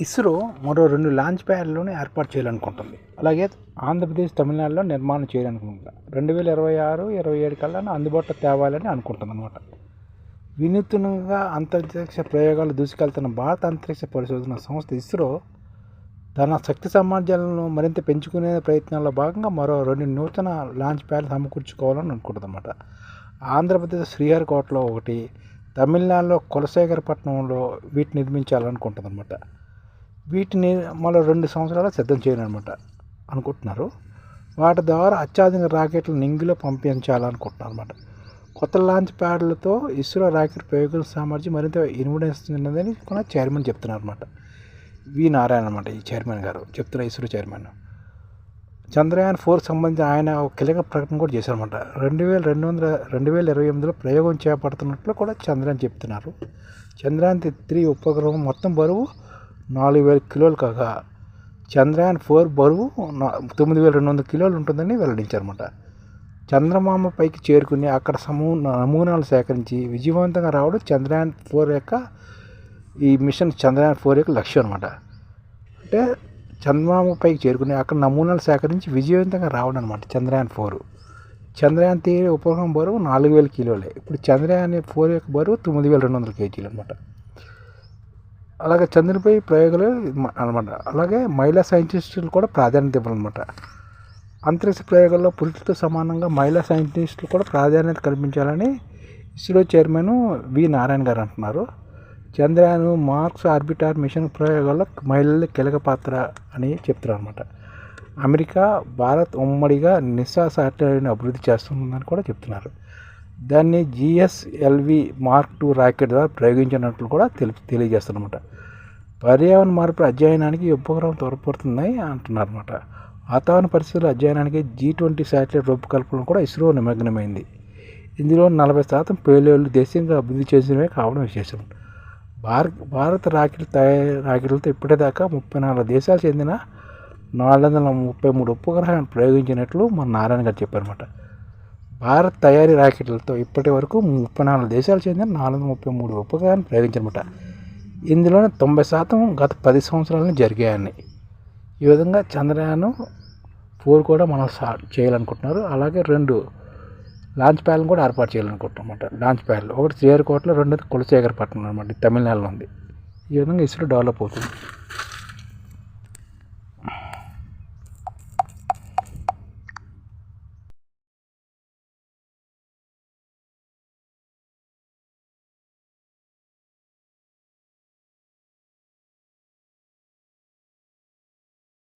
ఇస్రో మరో రెండు లాంచ్ ప్యాడ్లను ఏర్పాటు చేయాలనుకుంటుంది. అలాగే ఆంధ్రప్రదేశ్ తమిళనాడులో నిర్మాణం చేయాలనుకుంటుంది. రెండు వేల ఇరవై ఆరు ఇరవై ఏడు కల్లా అందుబాటులో తేవాలని అనుకుంటుంది అనమాట వినూత్నంగా అంతరిక్ష ప్రయోగాలు దూసుకెళ్తున్న భారత అంతరిక్ష పరిశోధన సంస్థ ఇస్రో తన శక్తి సామర్థ్యాలను మరింత పెంచుకునే ప్రయత్నాల్లో భాగంగా మరో రెండు నూతన లాంచ్ ప్యాడ్లు సమకూర్చుకోవాలని అనుకుంటుందన్నమాట. ఆంధ్రప్రదేశ్ శ్రీహరికోటలో ఒకటి తమిళనాడులో కులశేఖరపట్నంలో వీటిని నిర్మించాలనుకుంటుందన్నమాట. వీటిని మళ్ళీ రెండు సంవత్సరాలు సిద్ధం చేయాలన్నమాట అనుకుంటున్నారు. వాటి ద్వారా అత్యాధునిక రాకెట్లు నింగిలో పంపించాలనుకుంటున్నారు అనమాట కొత్త లాంచ్ ప్యాడ్లతో ఇస్రో రాకెట్ ప్రయోగం సామర్థ్యం మరింత ఇనుమడిస్తున్నదని కూడా చైర్మన్ చెప్తున్నారు అనమాట వి నారాయణ అనమాట ఈ చైర్మన్ గారు చెప్తున్న ఇస్రో చైర్మన్ చంద్రయాన్ ఫోర్ సంబంధించి ఆయన ఒక కీలక ప్రకటన కూడా చేశారనమాట రెండు వేల రెండు వందల రెండు వేల ఇరవై ఎనిమిదిలో ప్రయోగం చేపడుతున్నట్లు కూడా చంద్రయాన్ చెప్తున్నారు. చంద్రయాన్ త్రీ ఉపగ్రహం మొత్తం బరువు నాలుగు వేల కిలోలు కాగా చంద్రయాన్ ఫోర్ బరువు తొమ్మిది వేల రెండు వందల కిలోలు ఉంటుందని వెల్లడించారన్నమాట. చంద్రమామ పైకి చేరుకుని అక్కడ సమూ నమూనాలు సేకరించి విజయవంతంగా రావడం చంద్రయాన్ ఫోర్ యొక్క ఈ మిషన్ చంద్రయాన్ ఫోర్ యొక్క లక్ష్యం అనమాట అంటే చంద్రమామ పైకి చేరుకుని అక్కడ నమూనాలు సేకరించి విజయవంతంగా రావడం అనమాట చంద్రయాన్ ఫోర్. చంద్రయాన్ త్రీ ఉపగ్రహం బరువు నాలుగు వేల కిలోలే. ఇప్పుడు చంద్రయాన్ ఫోర్ యొక్క బరువు తొమ్మిది వేల రెండు వందల కేజీలు అనమాట అలాగే చంద్రునిపై ప్రయోగాలు అనమాట అలాగే మహిళా సైంటిస్టులు కూడా ప్రాధాన్యత ఇవ్వాలన్నమాట. అంతరిక్ష ప్రయోగాల్లో పురుషులతో సమానంగా మహిళా సైంటిస్టులు కూడా ప్రాధాన్యత కల్పించాలని ఇస్రో చైర్మన్ వి నారాయణ గారు అంటున్నారు. చంద్రయాన్ మార్క్స్ ఆర్బిటార్ మిషన్ ప్రయోగాల్లో మహిళల కీలక పాత్ర అని చెప్తున్నారు అనమాట అమెరికా భారత్ ఉమ్మడిగా నిస్సా శాటిలైట్ని అభివృద్ధి చేస్తుందని కూడా చెప్తున్నారు. దాన్ని జిఎస్ఎల్వి మార్క్ టూ రాకెట్ ద్వారా ప్రయోగించినట్లు కూడా తెలి తెలియజేస్తారనమాట పర్యావరణ మార్పు అధ్యయనానికి ఈ ఉపగ్రహం తోడ్పడుతుందని అంటున్నారు అనమాట వాతావరణ పరిస్థితుల అధ్యయనానికి జీ ట్వంటీ శాటిలైట్ రూపకల్పన కూడా ఇస్రో నిమగ్నమైంది. ఇందులో నలభై శాతం పేలోళ్ళు దేశంగా అభివృద్ధి చేసినవే కావడం విశేషం. భారత్ భారత రాకెట్ తయారీ రాకెట్లతో ఇప్పటిదాకా ముప్పై నాలుగు దేశాలు చెందిన నాలుగు వందల ముప్పై మూడు ఉపగ్రహాలను ప్రయోగించినట్లు మన నారాయణ గారు చెప్పారన్నమాట. భారత్ తయారీ రాకెట్లతో ఇప్పటి వరకు ముప్పై నాలుగు దేశాలు చెందిన నాలుగు వందల ముప్పై మూడు ఉపగ్రహాలను ప్రయోగించనమాట ఇందులోనే తొంభై శాతం గత పది సంవత్సరాలను జరిగాయని. ఈ విధంగా చంద్రయాన్ ఫోర్ కూడా మనం చేయాలనుకుంటున్నారు. అలాగే రెండు లాంచ్ ప్యాడ్లను కూడా ఏర్పాటు చేయాలనుకుంటున్నమాట లాంచ్ ప్యాడ్లు ఒకటి శ్రీహరికోటలో రెండోది కులశేఖరపట్నం అనమాట తమిళనాడులో ఉంది. ఈ విధంగా ఇసులో డెవలప్ అవుతుంది.